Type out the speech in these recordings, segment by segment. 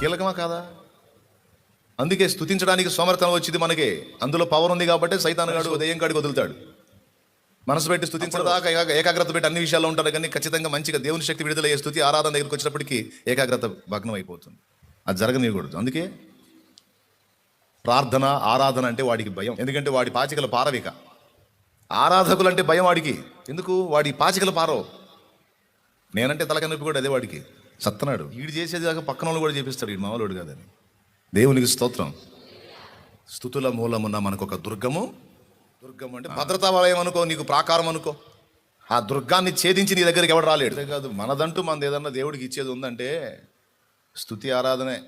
కీలకమా కాదా? అందుకే స్తుతించడానికి సోమరతనం వచ్చింది మనకి. అందులో పవర్ ఉంది కాబట్టి సైతాన్ గాడు ఉదయం కాడికి వదులుతాడు. మనసు పెట్టి స్థుతించడం దాకా ఏకా- ఏకాగ్రత పెట్టి అన్ని విషయాల్లో ఉంటారు కానీ ఖచ్చితంగా మంచిగా దేవుని శక్తి విడుదలయ్యే స్థుతి ఆరాధన దగ్గరికి వచ్చినప్పటికీ ఏకాగ్రత భగ్నం అయిపోతుంది అది జరగనీయకూడదు అందుకే ప్రార్థన ఆరాధన అంటే వాడికి భయం. ఎందుకంటే వాడి పాచికల పారవిక. ఆరాధకులు అంటే భయం వాడికి. ఎందుకు? వాడి పాచికల పారవు. నేనంటే తలకనొప్పి కూడా అదే వాడికి. సత్తనాడు వీడు చేసేది కాక పక్కన వాళ్ళు కూడా చేపిస్తాడు వీడు మామూలుడు కాదని. దేవునికి స్తోత్రం. స్థుతుల మూలమున్న మనకు ఒక దుర్గము దుర్గం అంటే భద్రతా వలయం అనుకో నీకు ప్రాకారం అనుకో. ఆ దుర్గాన్ని ఛేదించి నీ దగ్గరికి ఎవడు రాలేడు. కాదు మనదంటూ మనది ఏదన్నా దేవుడికి ఇచ్చేది ఉందంటే స్థుతి ఆరాధనే.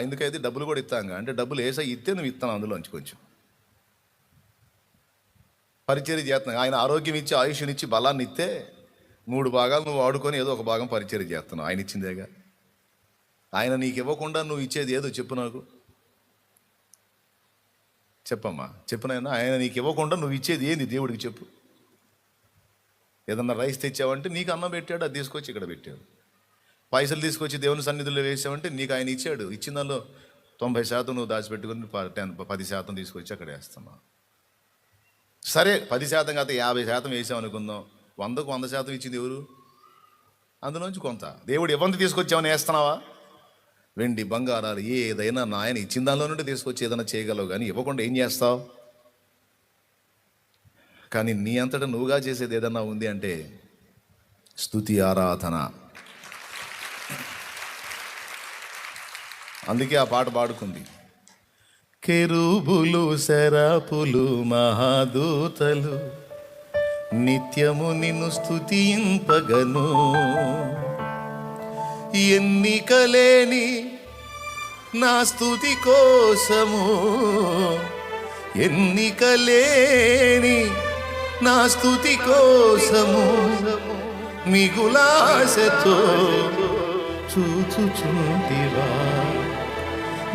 ఎందుకైతే డబ్బులు కూడా ఇస్తాంగా అంటే డబ్బులు వేసా ఇస్తే నువ్వు ఇస్తాను అందులోంచి కొంచెం. పరిచర్య చేస్తున్నావు. ఆయన ఆరోగ్యం ఇచ్చి ఆయుష్నిచ్చి బలాన్ని ఇస్తే మూడు భాగాలు నువ్వు వాడుకొని ఏదో ఒక భాగం పరిచయం చేస్తున్నావు. ఆయన ఇచ్చిందేగా? ఆయన నీకు ఇవ్వకుండా నువ్వు ఇచ్చేది ఏదో చెప్పు నాకు. చెప్పమ్మా చెప్పినాయన ఆయన నీకు ఇవ్వకుండా నువ్వు ఇచ్చేది ఏంది? దేవుడికి చెప్పు. ఏదన్నా రైస్ తెచ్చావంటే నీకు అన్నం పెట్టాడు అది తీసుకొచ్చి ఇక్కడ పెట్టాడు. పైసలు తీసుకొచ్చి దేవుని సన్నిధిలో వేసావంటే నీకు ఆయన ఇచ్చాడు. ఇచ్చిన దానిలో తొంభై శాతం నువ్వు దాచిపెట్టుకుని ప- టెన్ పది శాతం తీసుకొచ్చి అక్కడ వేస్తున్నావు సరే పది శాతం కాదు యాభై శాతం వేసాం అనుకుందాం వందకు వంద శాతం ఇచ్చింది ఎవరు? అందులోంచి కొంత. దేవుడు ఇవ్వంది తీసుకొచ్చామని వేస్తున్నావా? వెండి బంగారాలు ఏదైనా నాయన ఇచ్చిన దానిలో నుండి తీసుకొచ్చి ఏదైనా చేయగలవు కానీ ఇవ్వకుండా ఏం చేస్తావు? కానీ నీ అంతటా నువ్వుగా చేసేది ఏదన్నా ఉంది అంటే స్తుతి ఆరాధన. అందుకే ఆ పాట పాడుకుంది. కెరుబులు శరపులు మహాదూతలు నిత్యము నిన్ను స్థుతింపగను ఎన్నికలేని నా స్థుతి కోసము ఎన్నికలేని నా స్థుతి కోసము మిగులాశతో చూచుచుంటివా.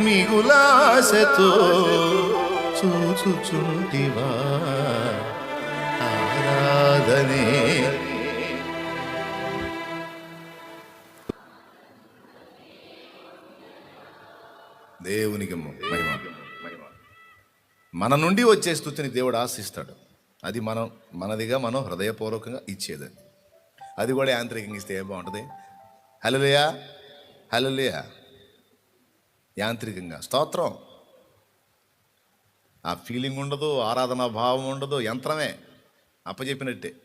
మిగులాశతో చూచుచుంటివా. ఆరాధనే. దేవునికి మహిమ. మన నుండి వచ్చే స్థుతిని దేవుడు ఆశిస్తాడు. అది మనం మనదిగా మనం హృదయపూర్వకంగా ఇచ్చేది. అది కూడా యాంత్రికంగా ఇస్తే ఏం బాగుంటుంది? హలోలియా హలోలియా యాంత్రికంగా. స్తోత్రం! ఆ ఫీలింగ్ ఉండదు ఆరాధనా భావం ఉండదు యంత్రమే. అప్పచెప్పినట్టే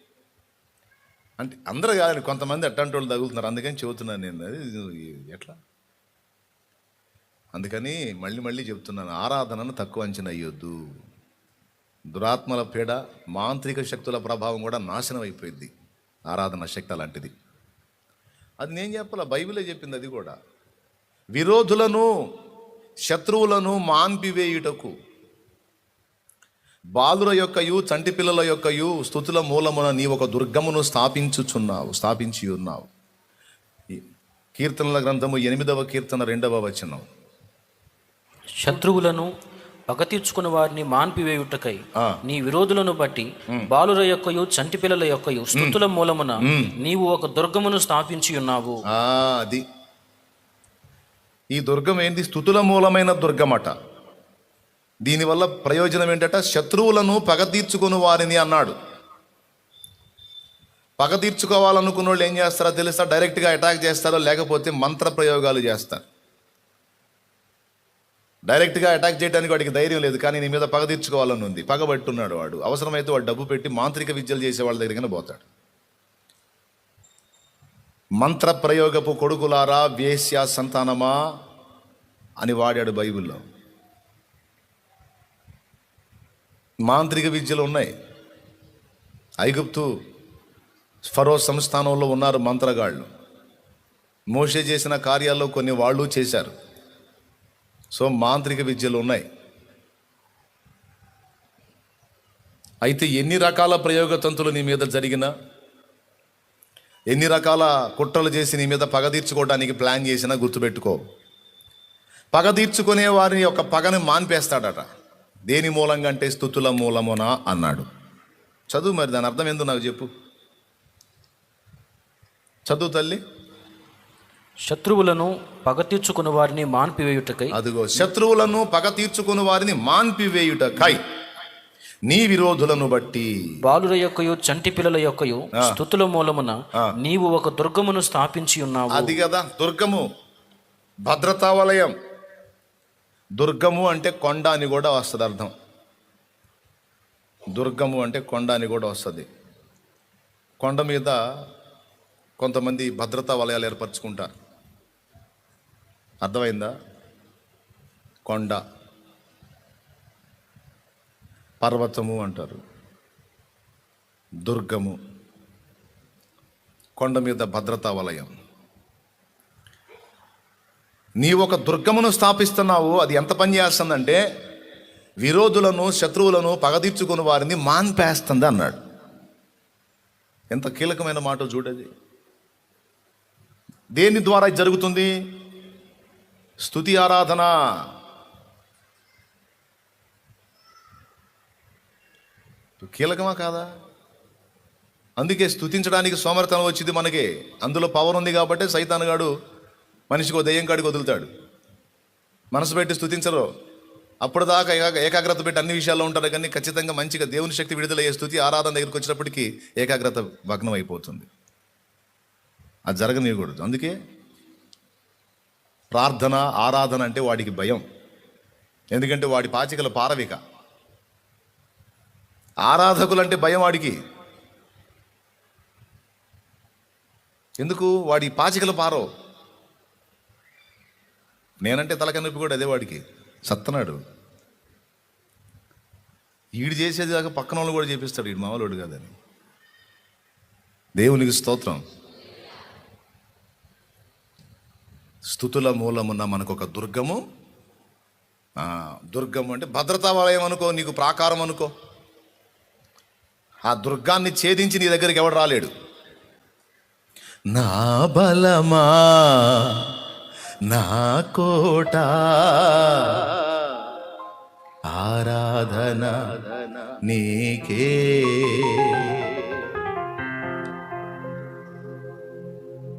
అంటే అందరూ కాదండి కొంతమంది అట్టంటోళ్ళు వాళ్ళు తగులుతున్నారు. అందుకని చెబుతున్నాను నేను. అది ఎట్లా? అందుకని మళ్ళీ మళ్ళీ చెప్తున్నాను ఆరాధనను తక్కువ అంచనా అయ్యొద్దు దురాత్మల పీడ మాంత్రిక శక్తుల ప్రభావం కూడా నాశనం అయిపోయింది ఆరాధన శక్తి అలాంటిది. అది నేను చెప్పాల? బైబిలే చెప్పింది అది కూడా. విరోధులను శత్రువులను మాన్పివేయుటకు బాలుర యొక్కయు చంటి పిల్లల యొక్కయు స్థుతుల మూలమున నీ ఒక దుర్గమును స్థాపించుచున్నావు స్థాపించి ఉన్నావు కీర్తనల గ్రంథము ఎనిమిదవ కీర్తన రెండవ వచనం. శత్రువులను పగ తీర్చుకున్న వారిని మాన్పివేయుటకై. నీ విరోధులను బట్టి బాలుర యొక్కయు చంటి పిల్లల యొక్కయు స్థుతుల మూలమున నీవు ఒక దుర్గమును స్థాపించి ఉన్నావు అది. ఈ దుర్గం ఏంది? స్థుతుల మూలమైన దుర్గమట. దీనివల్ల ప్రయోజనం ఏంటట? శత్రువులను పగ తీర్చుకుని వారిని అన్నాడు. పగ తీర్చుకోవాలనుకున్న వాళ్ళు ఏం చేస్తారో తెలుసా? డైరెక్ట్గా అటాక్ చేస్తారో లేకపోతే మంత్ర ప్రయోగాలు చేస్తారు. డైరెక్ట్గా అటాక్ చేయడానికి వాడికి ధైర్యం లేదు కానీ నీ మీద పగ తీర్చుకోవాలని ఉంది. పగబట్టున్నాడు వాడు. అవసరమైతే వాడు డబ్బు పెట్టి మాంత్రిక విద్యలు చేసే వాళ్ళ దగ్గరికి పోతాడు. మంత్ర ప్రయోగపు కొడుకులారా వేశ్య సంతానమా అని వాడాడు బైబిల్లో. మాంత్రిక విద్యలు ఉన్నాయి. ఐగుప్తు ఫరో సంస్థానంలో ఉన్నారు మంత్రగాళ్ళు. మోషే చేసిన కార్యాల్లో కొన్ని వాళ్ళు చేశారు. సో మాంత్రిక విద్యలు ఉన్నాయి. అయితే ఎన్ని రకాల ప్రయోగ తంతులు నీ మీద జరిగినా ఎన్ని రకాల కుట్రలు చేసి నీ మీద పగ తీర్చుకోవడానికి ప్లాన్ చేసినా గుర్తుపెట్టుకో. పగ తీర్చుకునే వారి యొక్క పగని మాన్పేస్తాడట. దేని మూలంగా అంటే స్థుతుల మూలమునా అన్నాడు. చదువు మరి దాని అర్థం ఏందో నాకు చెప్పు. చదువు తల్లి. శత్రువులను పగ తీర్చుకుని వారిని మాన్పివేయుటకై. అదిగో శత్రువులను పగ తీర్చుకుని వారిని మాన్పివేయుట కై నీ విరోధులను బట్టి. బాలుర యొక్కయు చంటి పిల్లల యొక్కయు స్థుతుల మూలమున నీవు ఒక దుర్గమును స్థాపించి ఉన్నావు అది కదా దుర్గము. భద్రతా వలయం. దుర్గము అంటే కొండ అని కూడా వస్తుంది అర్థం. దుర్గము అంటే కొండ అని కూడా వస్తుంది. కొండ మీద కొంతమంది భద్రతా వలయాలు ఏర్పరచుకుంటారు అర్థమైందా? కొండ. పర్వతము అంటారు. దుర్గము. కొండ మీద భద్రతా వలయం. నీ ఒక దుర్గమును స్థాపిస్తున్నావు అది ఎంత పని చేస్తుందంటే విరోధులను శత్రువులను పగదీర్చుకుని వారిని మాన్పేస్తుంది అన్నాడు. ఎంత కీలకమైన మాట చూడది దేని ద్వారా ఇది జరుగుతుంది? స్తుతి ఆరాధన. కీలకమా కాదా? అందుకే స్తుతించడానికి సోమరతనం వచ్చింది మనకి. అందులో పవర్ ఉంది కాబట్టి సైతాన్ గాడు మనిషికి దయ్యం దెయ్యం కాడికి వదులుతాడు. మనసు పెట్టి స్తుతించరు. అప్పటిదాకా ఏకాగ్రత పెట్టి అన్ని విషయాల్లో ఉంటారు కానీ ఖచ్చితంగా మంచిగా దేవుని శక్తి విడుదలయ్యే స్థుతి ఆరాధన దగ్గరికి వచ్చినప్పటికీ ఏకాగ్రత భగ్నం అయిపోతుంది. అది జరగనివ్వకూడదు అందుకే ప్రార్థన ఆరాధన అంటే వాడికి భయం. ఎందుకంటే వాడి పాచికల పారవిక. ఆరాధకులంటే భయం వాడికి. ఎందుకు? వాడి పాచికలు పారో. నేనంటే తలక నొప్పి కూడా అదే వాడికి. సత్తనాడు. ఈడు చేసేది కాక పక్కన వాళ్ళు కూడా చేపిస్తాడు ఈడు మామూలుడు కాదని. దేవునికి స్తోత్రం. స్థుతుల మూలమున్న మనకు ఒక దుర్గము. ఆ, దుర్గము అంటే భద్రతా వలయం అనుకో నీకు ప్రాకారం అనుకో. ఆ దుర్గాన్ని ఛేదించి నీ దగ్గరికి ఎవడు రాలేడు? నా బలమా? నా కోట. ఆరాధన నీకే.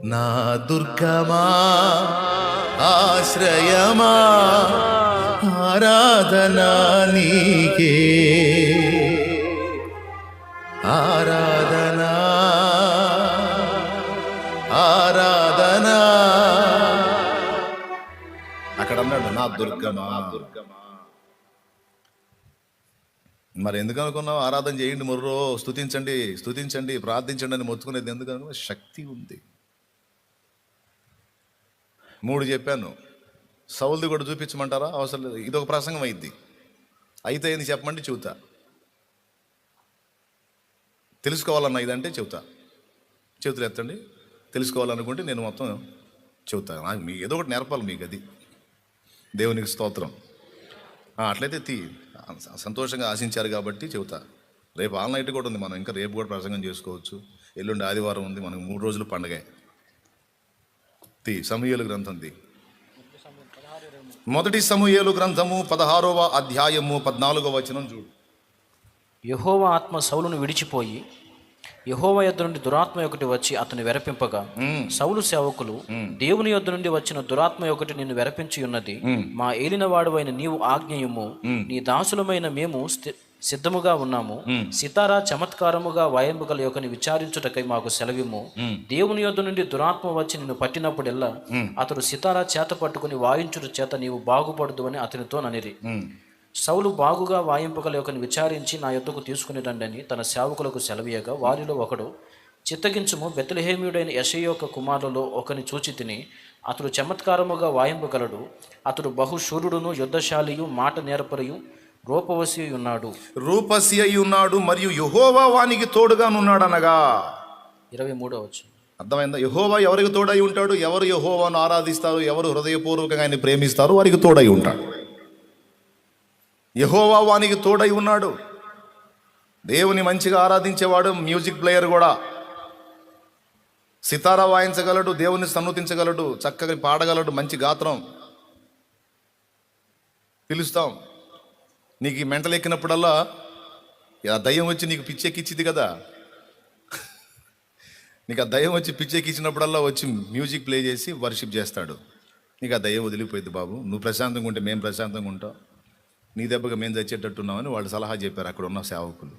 నా దుర్గమా ఆశ్రయమా ఆరాధన నీకే. అక్కడ అన్నాడు నా దుర్గమా? దుర్గమా? మరి ఎందుకు అనుకున్నావు? ఆరాధన చేయండి మొర్రో స్తుతించండి స్తుతించండి ప్రార్థించండి అని మొత్తుకునేది ఎందుకు అనుకున్నా శక్తి ఉంది. మూడు చెప్పాను. సౌల్ది కూడా చూపించమంటారా? అవసరం లేదు. ఇది ఒక ప్రసంగం అయింది. అయితే ఏంది చెప్పమంటే చెబుతా. తెలుసుకోవాలన్న ఇదంటే చెబుతా. చేతులు ఎత్తండి. తెలుసుకోవాలనుకుంటే నేను మొత్తం చెబుతాను నాకు మీకు ఏదో ఒకటి నేర్పాలి మీకు అది. దేవునికి స్తోత్రం. అట్లయితే తీ సంతోషంగా ఆశించారు కాబట్టి చెబుతా. రేపు ఆల్ నైట్ కూడా ఉంది మనం ఇంకా రేపు కూడా ప్రసంగం చేసుకోవచ్చు. ఎల్లుండి ఆదివారం ఉంది మనకు మూడు రోజులు పండగే. తీ సమూహలు గ్రంథం తీ. మొదటి సమూహలు గ్రంథము పదహారవ అధ్యాయము పద్నాలుగవ వచనం చూడు. యహోవ ఆత్మ సౌలును విడిచిపోయి యహోవ యొద్ద నుండి దురాత్మ ఒకటి వచ్చి అతను వెరపింపగా సౌలు సేవకులు దేవుని యొద్ద నుండి వచ్చిన దురాత్మ ఒకటి నిన్ను వెరపించి ఉన్నది. మా ఏలినవాడువైన నీవు ఆజ్ఞయము. నీ దాసులమైన మేము సిద్ధముగా ఉన్నాము. సితారా చమత్కారముగా వాయింపగల యొక్కని విచారించుటకై మాకు సెలవిము. దేవుని యొద్ద నుండి దురాత్మ వచ్చి నిన్ను పట్టినప్పుడెల్లా అతడు సితారా చేత పట్టుకుని వాయించుట చేత నీవు బాగుపడదు అని అతనితో ననిరి. సౌలు బాగుగా వాయింపగల ఒకని విచారించి నా యొద్దకు తీసుకుని రండని తన సేవకులకు సెలవీయగా వారిలో ఒకడు చిత్తగించుము బెత్లహేమియుడైన యశయ్య యొక్క కుమారులలో ఒకని చూచి తిని అతడు చమత్కారముగా వాయింపగలడు అతడు బహుశూరుడును యుద్ధశాలియు మాట నేర్పరియు రూపవసి ఉన్నాడు రూపసి అయి ఉన్నాడు మరియు యహోవా వానికి తోడుగానున్నాడు అనగా ఇరవై మూడో వచ్చు అర్థమైందా? యహోవా ఎవరికి తోడై ఉంటాడు? ఎవరు యహోవాను ఆరాధిస్తారు? ఎవరు హృదయపూర్వకంగా ఆయన ప్రేమిస్తారు? వారికి తోడై ఉంటాడు. యహోవా వానికి తోడై ఉన్నాడు. దేవుని మంచిగా ఆరాధించేవాడు మ్యూజిక్ ప్లేయర్ కూడా. సితారా వాయించగలడు దేవుని సన్నతించగలడు చక్కగా పాడగలడు మంచి గాత్రం. పిలుస్తాం. నీకు ఈ మెంటలు ఎక్కినప్పుడల్లా ఆ దయ్యం వచ్చి నీకు పిచ్చెక్కిచ్చింది కదా. నీకు ఆ దయ్యం వచ్చి పిచ్చెక్కిచ్చినప్పుడల్లా వచ్చి మ్యూజిక్ ప్లే చేసి వర్షిప్ చేస్తాడు. నీకు ఆ దయ్యం వదిలిపోయింది బాబు. నువ్వు ప్రశాంతంగా ఉంటే మేము ప్రశాంతంగా ఉంటాం. నీ దెబ్బగా మేము చచ్చేటట్టున్నామని వాళ్ళు సలహా చెప్పారు అక్కడ ఉన్న సేవకులు.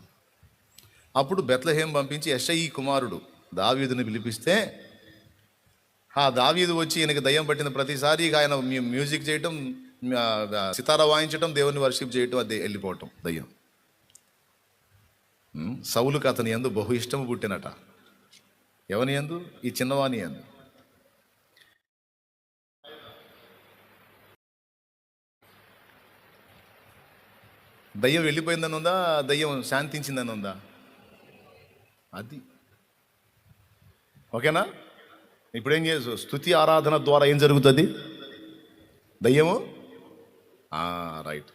అప్పుడు బెత్లహేం పంపించి ఎస్ఐ కుమారుడు దావీదుని పిలిపిస్తే ఆ దావీదు వచ్చి ఈయనకి దయ్యం పట్టిన ప్రతిసారి ఆయన మ్యూజిక్ చేయటం సితార సితారా వాయించటం దేవుని వర్షిప్ చేయటం అది వెళ్ళిపోవటం దయ్యం. ఉమ్, సౌలుకు అతని ఎందు బహు ఇష్టము పుట్టినట. ఎవని ఎందు ఈ చిన్నవాని ఎందు దయ్యం వెళ్ళిపోయిందని ఉందా? దయ్యం శాంతించిందని ఉందా? అది. ఓకేనా? ఇప్పుడేం చేసు? స్థుతి ఆరాధన ద్వారా ఏం జరుగుతుంది? దయ్యము? రైట్.